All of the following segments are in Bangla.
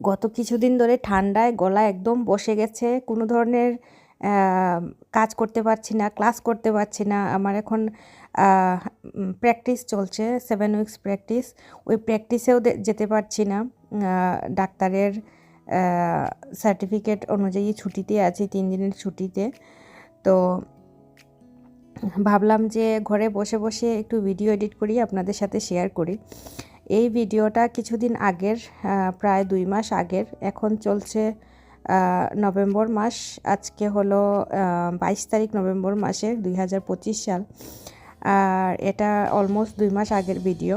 গত কিছুদিন ধরে ঠান্ডায় গলা একদম বসে গেছে, কোনো ধরনের কাজ করতে পারছি না, ক্লাস করতে পারছি না। আমার এখন প্র্যাকটিস চলছে সেভেন উইকস প্র্যাকটিস ওই প্র্যাকটিসেও যেতে পারছি না। ডাক্তারের সার্টিফিকেট অনুযায়ী ছুটিতে আছি, তিন দিনের ছুটিতে। তো ভাবলাম যে ঘরে বসে বসে একটু ভিডিও এডিট করি, আপনাদের সাথে শেয়ার করি। এই ভিডিওটা কিছুদিন আগের প্রায় দুই মাস আগের। এখন চলছে নভেম্বর মাস। আজকে হলো বাইশ তারিখ নভেম্বর মাসের দুই সাল। আর এটা অলমোস্ট দুই মাস আগের ভিডিও।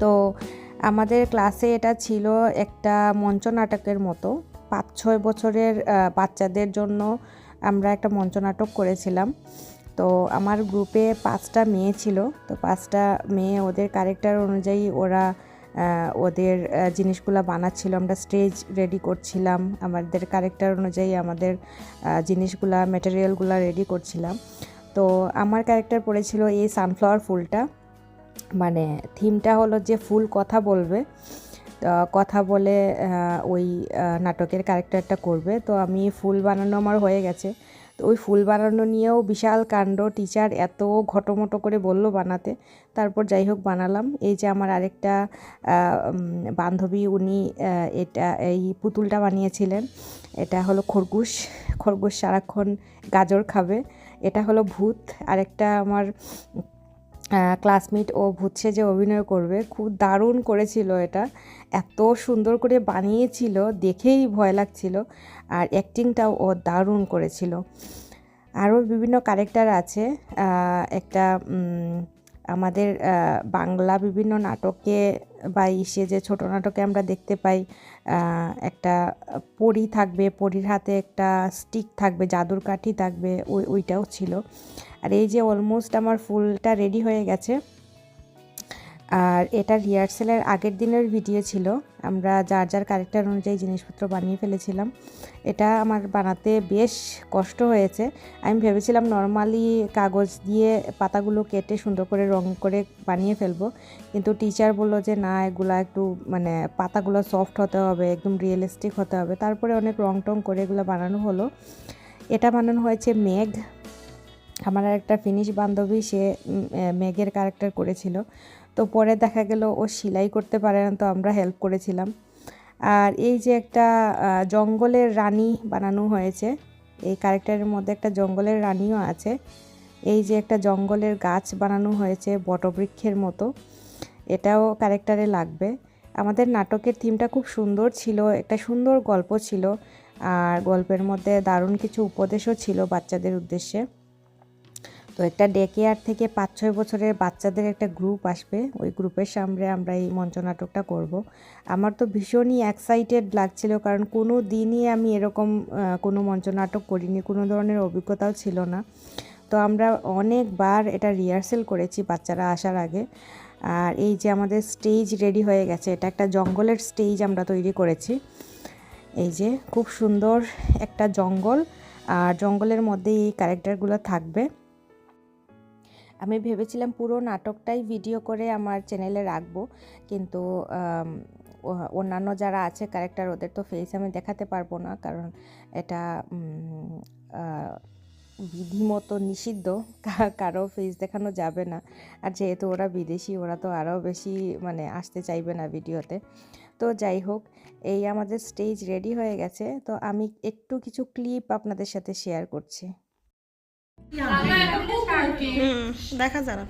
তো আমাদের ক্লাসে এটা ছিল একটা মঞ্চ নাটকের মতো। পাঁচ ছয় বছরের বাচ্চাদের জন্য আমরা একটা মঞ্চ নাটক করেছিলাম। তো আমার গ্রুপে পাঁচটা মেয়ে ছিল, তো পাঁচটা মেয়ে ওদের ক্যারেক্টার অনুযায়ী ওরা ওদের জিনিসগুলো বানাচ্ছিল। আমরা স্টেজ রেডি করছিলাম, আমাদের ক্যারেক্টার অনুযায়ী আমাদের জিনিসগুলা মেটেরিয়ালগুলো রেডি করছিলাম। তো আমার ক্যারেক্টার পড়েছিল এই সানফ্লাওয়ার ফুলটা। মানে থিমটা হলো যে ফুল কথা বলবে, তো কথা বলে ওই নাটকের ক্যারেক্টারটা করবে। তো আমি ফুল বানানো আমার হয়ে গেছে। তো ওই ফুল বানানো নিয়েও বিশাল কাণ্ড। টিচার এত ঘটোমটো করে বলল বানাতে। তারপর যাই হোক বানালাম। এই যে আমার আরেকটা বান্ধবী উনি এটা, এই পুতুলটা বানিয়েছিলেন। এটা হলো খরগোশ। খরগোশ সারাক্ষণ গাজর খাবে। এটা হলো ভূত। আরেকটা আমার ক্লাসমেট ও ভুচ্ছে যে অভিনয় করবে। খুব দারুণ করেছিল এটা। এত সুন্দর করে বানিয়েছিল, দেখেই ভয় লাগছিল। আর অ্যাক্টিংটাও ও দারুণ করেছিল। আরও বিভিন্ন ক্যারেক্টার আছে। একটা আমাদের বাংলা বিভিন্ন নাটকে বা ইসে যে ছোটো নাটকে আমরা দেখতে পাই একটা পরী থাকবে, পরীর হাতে একটা স্টিক থাকবে, জাদুর কাঠি থাকবে, ওই, ওইটাও ছিল। আর এই যে অলমোস্ট আমার ফুলটা রেডি হয়ে গেছে আর এটা রিহার্সেলের আগের দিনের ভিডিও ছিল। আমরা যার যার ক্যারেক্টার অনুযায়ী জিনিসপত্র বানিয়ে ফেলেছিলাম। এটা আমার বানাতে বেশ কষ্ট হয়েছে। আমি ভেবেছিলাম নর্মালি কাগজ দিয়ে পাতাগুলো কেটে সুন্দর করে রং করে বানিয়ে ফেলব। কিন্তু টিচার বলল যে, না, এগুলা একটু মানে পাতাগুলো সফট হতে হবে, একদম রিয়েলিস্টিক হতে হবে। তারপরে অনেক রং টং করে এগুলো বানানো হলো। এটা বানানো হয়েছে মেঘ। আমার একটা ফিনিশ বান্ধবী, সে মেঘের ক্যারেক্টার করেছিল। তো পরে দেখা গেল ও সেলাই করতে পারে না, তো আমরা হেল্প করেছিলাম। আর এই যে একটা জঙ্গলের রানী বানানো হয়েছে, এই ক্যারেক্টারের মধ্যে একটা জঙ্গলের রানীও আছে। এই যে একটা জঙ্গলের গাছ বানানো হয়েছে বটবৃক্ষের মতো, এটাও ক্যারেক্টারে লাগবে। আমাদের নাটকের থিমটা খুব সুন্দর ছিল, একটা সুন্দর গল্প ছিল, আর গল্পের মধ্যে দারুণ কিছু উপদেশও ছিল বাচ্চাদের উদ্দেশ্যে। তো একটা ডে কেয়ার থেকে পাঁচ ছয় বছরের বাচ্চাদের একটা গ্রুপ আসবে। ওই গ্রুপের সামনে আমরা এই মঞ্চ নাটকটা করব। আমার তো ভীষণই এক্সাইটেড লাগছিল কারণ কোনো দিনই আমি এরকম কোনো মঞ্চ নাটক করিনি, কোনো ধরনের অভিজ্ঞতাও ছিল না। তো আমরা অনেকবার এটা রিহার্সেল করেছি বাচ্চারা আসার আগে। আর এই যে আমাদের স্টেজ রেডি হয়ে গেছে, এটা একটা জঙ্গলের স্টেজ আমরা তৈরি করেছি। এই যে খুব সুন্দর একটা জঙ্গল, আর জঙ্গলের মধ্যে এই ক্যারেক্টারগুলো থাকবে। আমি ভেবেছিলাম পুরো নাটকটাই ভিডিও করে আমার চ্যানেলে রাখব, কিন্তু অন্যান্য যারা আছে ক্যারেক্টার ওদের তো ফেস আমি দেখাতে পারব না, কারণ এটা বিধিমতো নিষিদ্ধ কারও ফেস দেখানো যাবে না। আর যেহেতু ওরা বিদেশি, ওরা তো আরও বেশি মানে আসতে চাইবে না ভিডিওতে তো। যাই হোক, এই আমাদের স্টেজ রেডি হয়ে গেছে, তো আমি একটু কিছু ক্লিপ আপনাদের সাথে শেয়ার করছি। দেখা যান